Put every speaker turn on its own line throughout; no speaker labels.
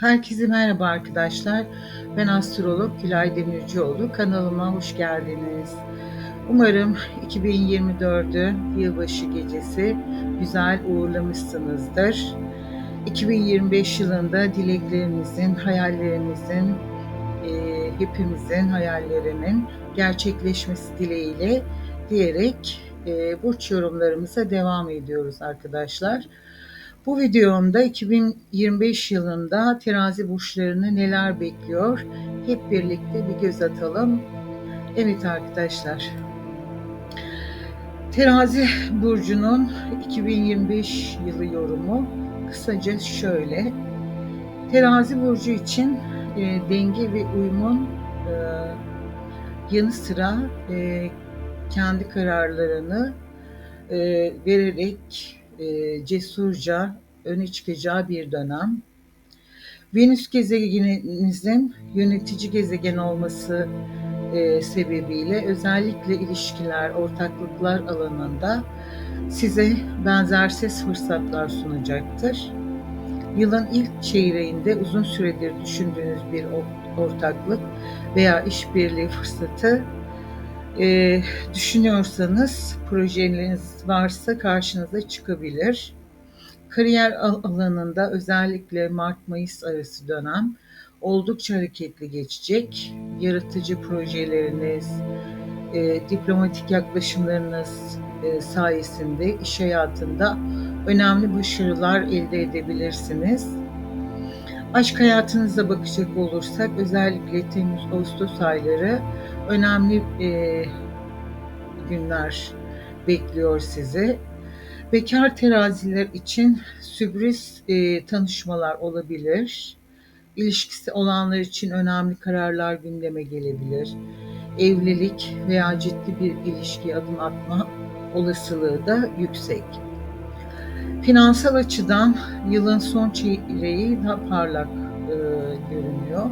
Herkese merhaba arkadaşlar. Ben astrolog Gülay Demircioğlu. Kanalıma hoş geldiniz. Umarım 2024'ü yılbaşı gecesi güzel uğurlamışsınızdır. 2025 yılında dileklerinizin, hayallerimizin, e, hepimizin hayallerinin gerçekleşmesi dileğiyle diyerek e, burç yorumlarımıza devam ediyoruz arkadaşlar. Bu videomda 2025 yılında terazi burçlarını neler bekliyor hep birlikte bir göz atalım. Evet arkadaşlar. Terazi burcunun 2025 yılı yorumu kısaca şöyle. Terazi burcu için e, denge ve uyumun e, yanı sıra e, kendi kararlarını e, vererek e, cesurca öne çıkacağı bir dönem. Venüs gezegeninizin yönetici gezegen olması e, sebebiyle özellikle ilişkiler, ortaklıklar alanında size benzersiz fırsatlar sunacaktır. Yılın ilk çeyreğinde uzun süredir düşündüğünüz bir ortaklık veya işbirliği fırsatı e, düşünüyorsanız projeleriniz varsa karşınıza çıkabilir. Kariyer alanında özellikle Mart-Mayıs arası dönem oldukça hareketli geçecek. Yaratıcı projeleriniz, e, diplomatik yaklaşımlarınız e, sayesinde iş hayatında önemli başarılar elde edebilirsiniz. Aşk hayatınıza bakacak olursak özellikle Temmuz-Ağustos ayları önemli e, günler bekliyor sizi. Bekar teraziler için sürpriz e, tanışmalar olabilir. İlişkisi olanlar için önemli kararlar gündeme gelebilir. Evlilik veya ciddi bir ilişkiye adım atma olasılığı da yüksek. Finansal açıdan yılın son çeyreği daha parlak e, görünüyor.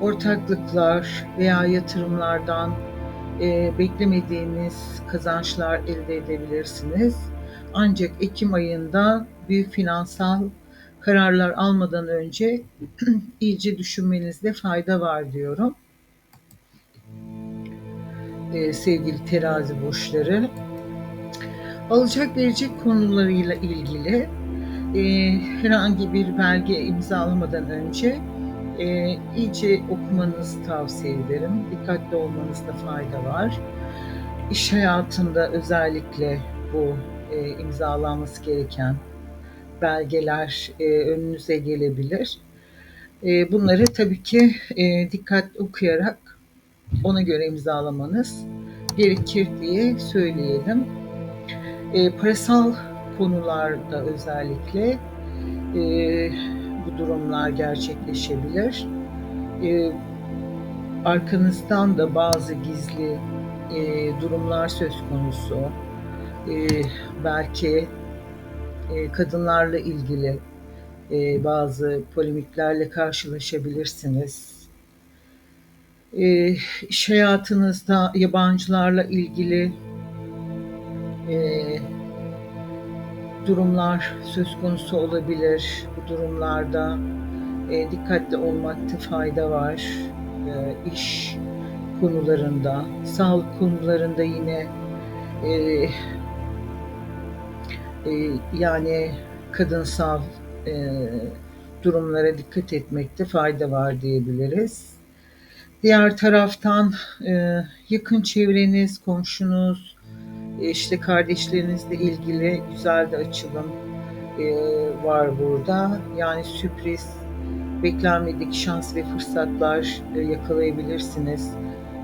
Ortaklıklar veya yatırımlardan e, beklemediğiniz kazançlar elde edebilirsiniz. Ancak Ekim ayında büyük finansal kararlar almadan önce iyice düşünmenizde fayda var diyorum. Ee, sevgili terazi burçları. Alacak verecek konularıyla ilgili e, herhangi bir belge imzalamadan önce e, iyice okumanızı tavsiye ederim. Dikkatli olmanızda fayda var. İş hayatında özellikle bu e, imzalanması gereken belgeler e, önünüze gelebilir. E, bunları tabii ki e, dikkat okuyarak ona göre imzalamanız gerekir diye söyleyelim. E, parasal konularda özellikle e, bu durumlar gerçekleşebilir. E, arkanızdan da bazı gizli e, durumlar söz konusu e, belki e, kadınlarla ilgili e, bazı polemiklerle karşılaşabilirsiniz. E, iş hayatınızda yabancılarla ilgili e, durumlar söz konusu olabilir. Bu durumlarda e, dikkatli olmakta fayda var. E, iş konularında, sağlık konularında yine e, e, yani kadınsal e, durumlara dikkat etmekte fayda var diyebiliriz. Diğer taraftan e, yakın çevreniz, komşunuz, işte kardeşlerinizle ilgili güzel de açılım e, var burada. Yani sürpriz, beklenmedik şans ve fırsatlar e, yakalayabilirsiniz.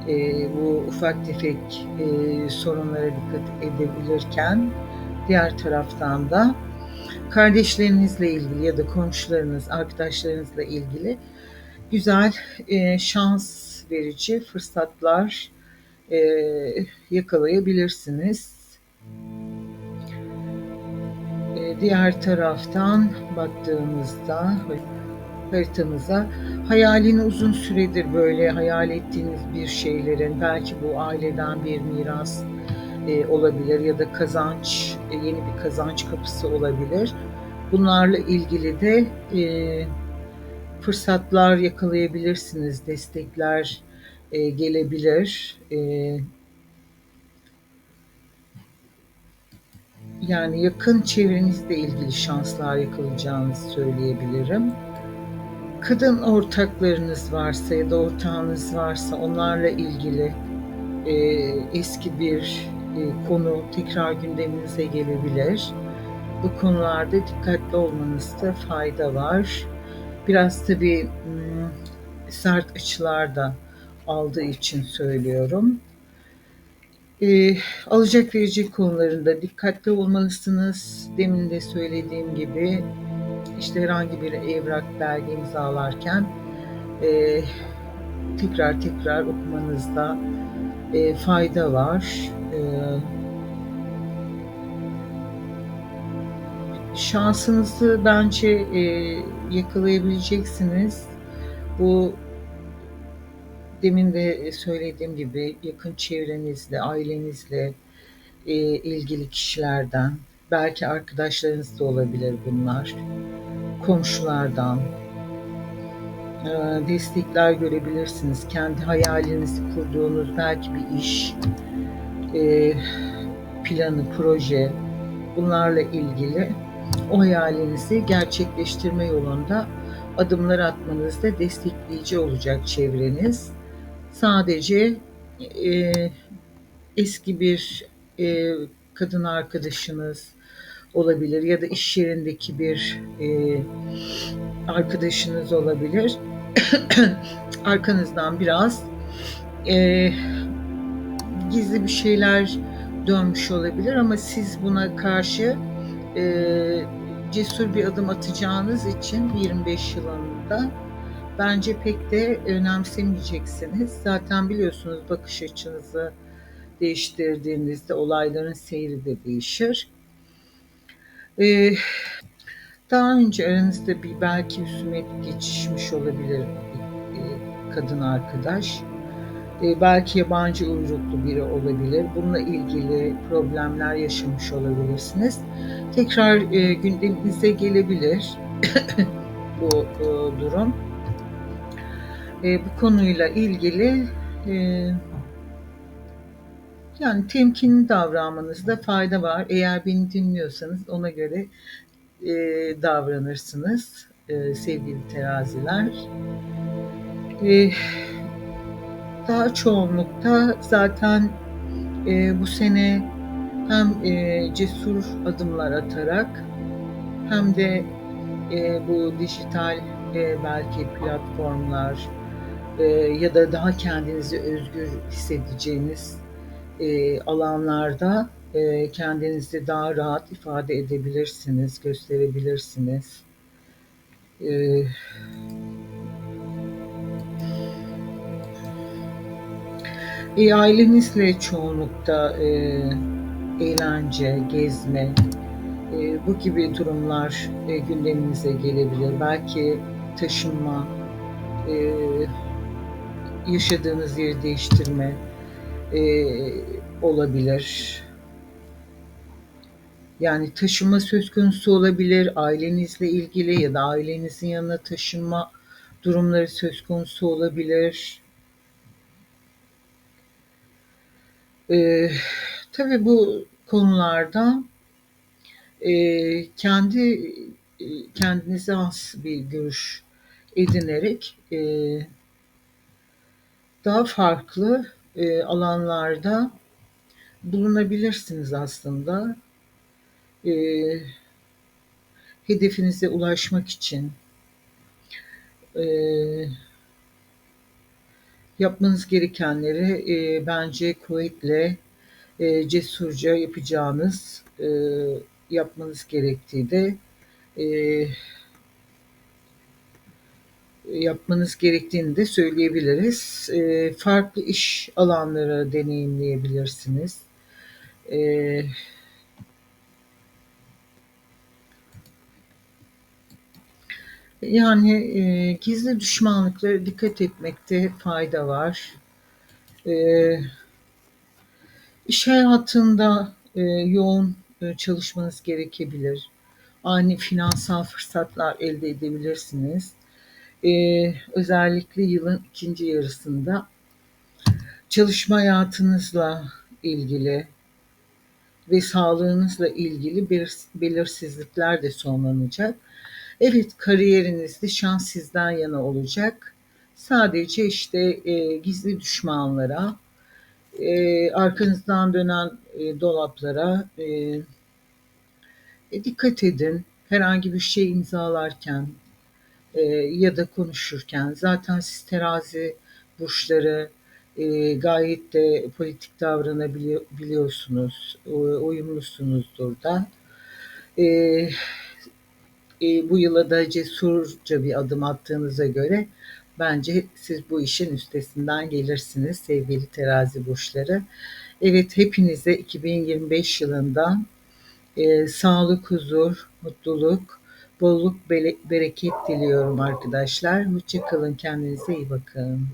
E, bu ufak tefek e, sorunlara dikkat edebilirken Diğer taraftan da kardeşlerinizle ilgili ya da komşularınız, arkadaşlarınızla ilgili güzel e, şans verici fırsatlar e, yakalayabilirsiniz. E, diğer taraftan baktığımızda haritamıza hayalini uzun süredir böyle hayal ettiğiniz bir şeylerin belki bu aileden bir miras e, olabilir ya da kazanç, e, yeni bir kazanç kapısı olabilir. Bunlarla ilgili de e, fırsatlar yakalayabilirsiniz, destekler, eee, gelebilir. Eee yani yakın çevrenizle ilgili şanslar yakalayacağınızı söyleyebilirim. Kadın ortaklarınız varsa ya da ortağınız varsa onlarla ilgili, eee, eski bir, eee, konu tekrar gündeminize gelebilir. Bu konularda dikkatli olmanızda fayda var. Biraz tabii, ımm, sert açılar da aldığı için söylüyorum. Eee, alacak verecek konularında dikkatli olmalısınız. Demin de söylediğim gibi, işte, herhangi bir evrak, belge imzalarken, eee, tekrar tekrar okumanızda, eee, fayda var. Eee şansınızı bence, eee, yakalayabileceksiniz. Bu demin de, eee, söylediğim gibi yakın çevrenizle, ailenizle, eee, ilgili kişilerden, belki arkadaşlarınız da olabilir bunlar, komşulardan eee, destekler görebilirsiniz. Kendi hayalinizi kurduğunuz belki bir iş, eee, planı, proje, bunlarla ilgili o hayalinizi gerçekleştirme yolunda adımlar atmanızda destekleyici olacak çevreniz. Sadece, eee, eski bir, eee, kadın arkadaşınız olabilir ya da iş yerindeki bir, eee, arkadaşınız olabilir. Arkanızdan biraz, eee, gizli bir şeyler dönmüş olabilir ama siz buna karşı, eee, cesur bir adım atacağınız için 25 yılında bence pek de önemsemeyeceksiniz. Zaten biliyorsunuz bakış açınızı değiştirdiğinizde olayların seyri de değişir. Eee, daha önce aranızda bir belki husumet geçişmiş olabilir bir, kadın arkadaş. Eee, belki yabancı uyruklu biri olabilir. Bununla ilgili problemler yaşamış olabilirsiniz. Tekrar, eee, gündeminize gelebilir bu, ııı, durum. Eee, bu konuyla ilgili, eee yani temkinli davranmanızda fayda var. Eğer beni dinliyorsanız ona göre, eee, davranırsınız, eee, sevgili teraziler. Eee, daha çoğunlukta zaten, eee, bu sene hem, eee, cesur adımlar atarak hem de, eee, bu dijital, eee, belki platformlar, eee, ya da daha kendinizi özgür hissedeceğiniz, eee, alanlarda, eee, kendinizi daha rahat ifade edebilirsiniz, gösterebilirsiniz. Eee, ailenizle çoğunlukta, eee, eğlence, gezme, eee, bu gibi durumlar, eee, gündeminize gelebilir. Belki taşınma, eee, yaşadığınız yeri değiştirme, eee, olabilir. Yani taşınma söz konusu olabilir, ailenizle ilgili ya da ailenizin yanına taşınma durumları söz konusu olabilir. Eee, tabii bu konularda, eee, kendi, eee, kendinize has bir görüş edinerek, eee daha farklı, eee, alanlarda bulunabilirsiniz aslında. Eee, hedefinize ulaşmak için. Eee yapmanız gerekenleri, eee, bence kuvvetle, eee, cesurca yapacağınız, eee, yapmanız gerektiği de, eee yapmanız gerektiğini de söyleyebiliriz. Eee, farklı iş alanları deneyimleyebilirsiniz. Eee Yani, eee, gizli düşmanlıklara dikkat etmekte fayda var. Eee iş hayatında, eee, yoğun, eee, çalışmanız gerekebilir. Ani finansal fırsatlar elde edebilirsiniz. Eee, özellikle yılın ikinci yarısında çalışma hayatınızla ilgili ve sağlığınızla ilgili belirs belirsizlikler de sonlanacak. Evet, kariyerinizde şans sizden yana olacak. Sadece, işte, eee, gizli düşmanlara, eee, arkanızdan dönen, eee, dolaplara, eee e, dikkat edin. Herhangi bir şey imzalarken, eee, ya da konuşurken zaten siz terazi burçları, eee, gayet de politik davranabiliyo biliyorsunuz, uuu, uyumlusunuzdur da. Eee, eee, bu yıla da cesurca bir adım attığınıza göre bence siz bu işin üstesinden gelirsiniz sevgili terazi burçları. Evet, hepinize 2025 yılında, eee, sağlık, huzur, mutluluk, bolluk, bereket diliyorum arkadaşlar. Hoşça kalın, kendinize iyi bakın.